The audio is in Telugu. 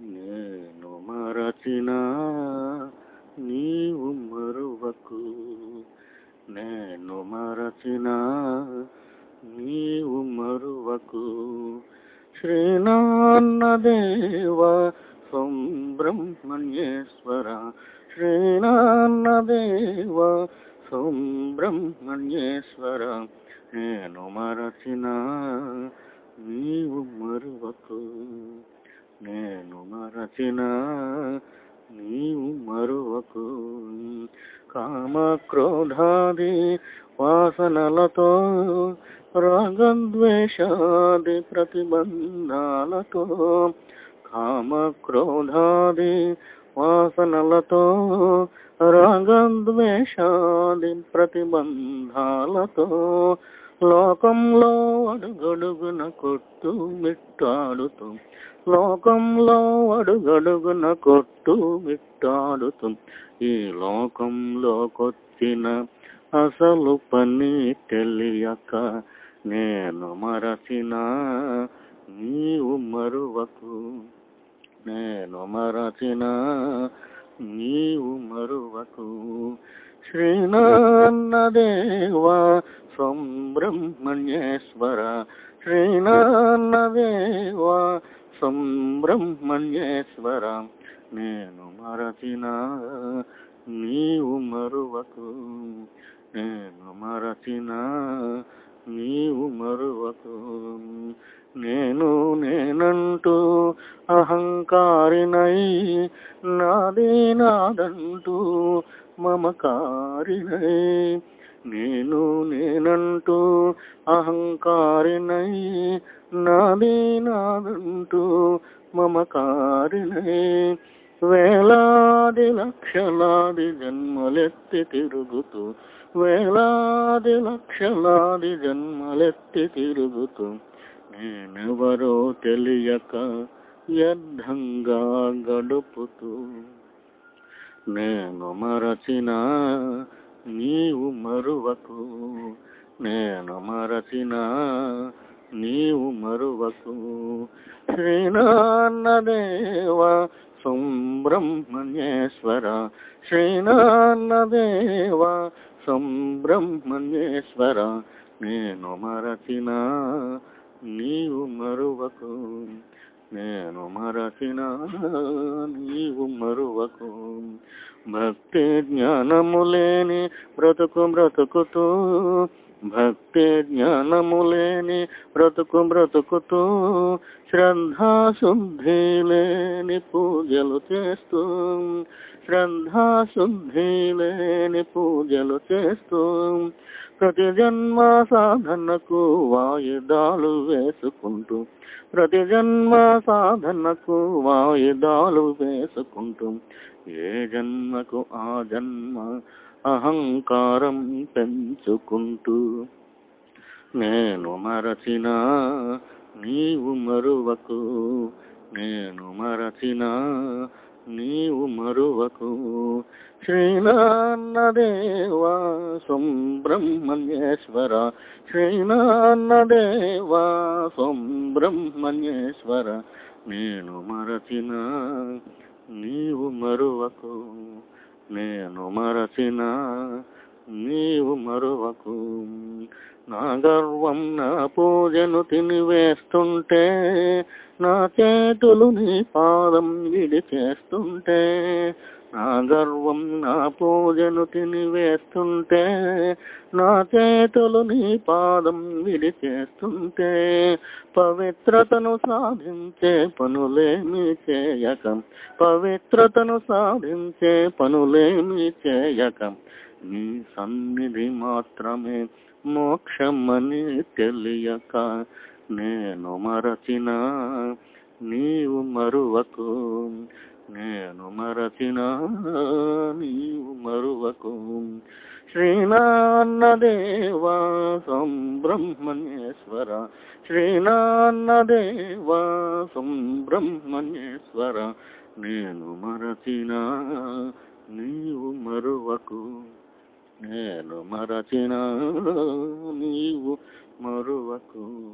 నేను మరచిన నీవు మరువకు. నేను మరచిన నీవు మరువకు. శ్రీనాన్నదేవ సంబ్రహ్మణ్యేశ్వర. శ్రీనాన్నదేవ సంబ్రహ్మణ్యేశ్వర. నేను మరచిన నేను మరచిన నీవు మరువకు కామ క్రోధాది వాసనలతో రాగద్వేషాది ప్రతిబంధాలతో కామ క్రోధాది వాసనలతో రాగద్వేషాది ప్రతిబంధాలతో లోకంలో అడుగడుగున కొట్టు మిట్టాడుతూ. లోకంలో అడుగడుగున కొట్టు మిట్టాడుతూ. ఈ లోకంలో కొచ్చిన అసలు పని తెలియక నేను మరచిన నీవు మరువకు. నేను మరచిన నీవు మరువకు. శ్రీనాన్నదేవా సంబ్రహ్మణ్యేశ్వర శ్రీనాన్నదేవా సంబ్రహ్మణ్యేశ్వర నేను మరచిన నీవు మరువకు నేను మరచిన నీవు మరువకు నేను నేనంటూ అహంకారినై నాదే నాదంటూ మమకారినై నేను నేనంటూ అహంకారినై నాదే నాదంటూ మమకారినై వేలాది లక్షలాది జన్మలెత్తి తిరుగుతూ వేలాది లక్షలాది జన్మలెత్తి తిరుగుతూ నేనెవరో తెలియక వ్యర్థంగా గడుపుతూ నేను మరచిన నీవు మరువకు నేను మరచిన నీవు మరువకు. శ్రీనాన్నదేవ సంబ్రహ్మణ్యేశ్వర శ్రీనాన్నదేవ సంబ్రహ్మణ్యేశ్వర నేను మరచిన నీవు మరువకు. నేను మరచిన నీవు మరువకు. భక్తి జ్ఞానము లేని బ్రతుకు బ్రతుకుతూ భక్తి జ్ఞానము లేని బ్రతుకు బ్రతుకుతూ శ్రద్ధాశుద్ధి లేని పూజలు చేస్తూ శ్రద్ధాశుద్ధి లేని పూజలు చేస్తూ ప్రతి జన్మ సాధనకు వాయిదాలు వేసుకుంటూ ప్రతి జన్మ సాధనకు వాయిదాలు వేసుకుంటూ ఏ జన్మకు ఆ జన్మ అహంకారం పెంచుకుంటూ నేను మరచిన నీవు మరువకు నేను మరచిన నీవు మరువకు. శ్రీనాన్నదేవా సంబ్రహ్మణ్యేశ్వర శ్రీనాన్నదేవా సంబ్రహ్మణ్యేశ్వర నేను మరచిన నీవు మరువకు నేను మరచిన నీవు మరువకు. నా గర్వం నా పూజను తినివేస్తుంటే నా చేతులు నీ పాదం విడి చేస్తుంటే నా గర్వం నా పూజను తినివేస్తుంటే నా చేతులు నీ పాదం విడి చేస్తుంటే పవిత్రతను సాధించే పనులేమి చేయకం. పవిత్రతను సాధించే పనులేమి చేయకం. నీ సన్నిధి మాత్రమే మోక్షమని తెలియక నేను మరచిన నీవు మరువకు నేను మరచిన నీవు మరువకు. శ్రీనాన్నదేవా సంబ్రహ్మణ్యేశ్వర శ్రీనాన్నదేవా సంబ్రహ్మణ్యేశ్వర నేను మరచిన నీవు మరువకు. నేను మరచిన నీవు మరువకు.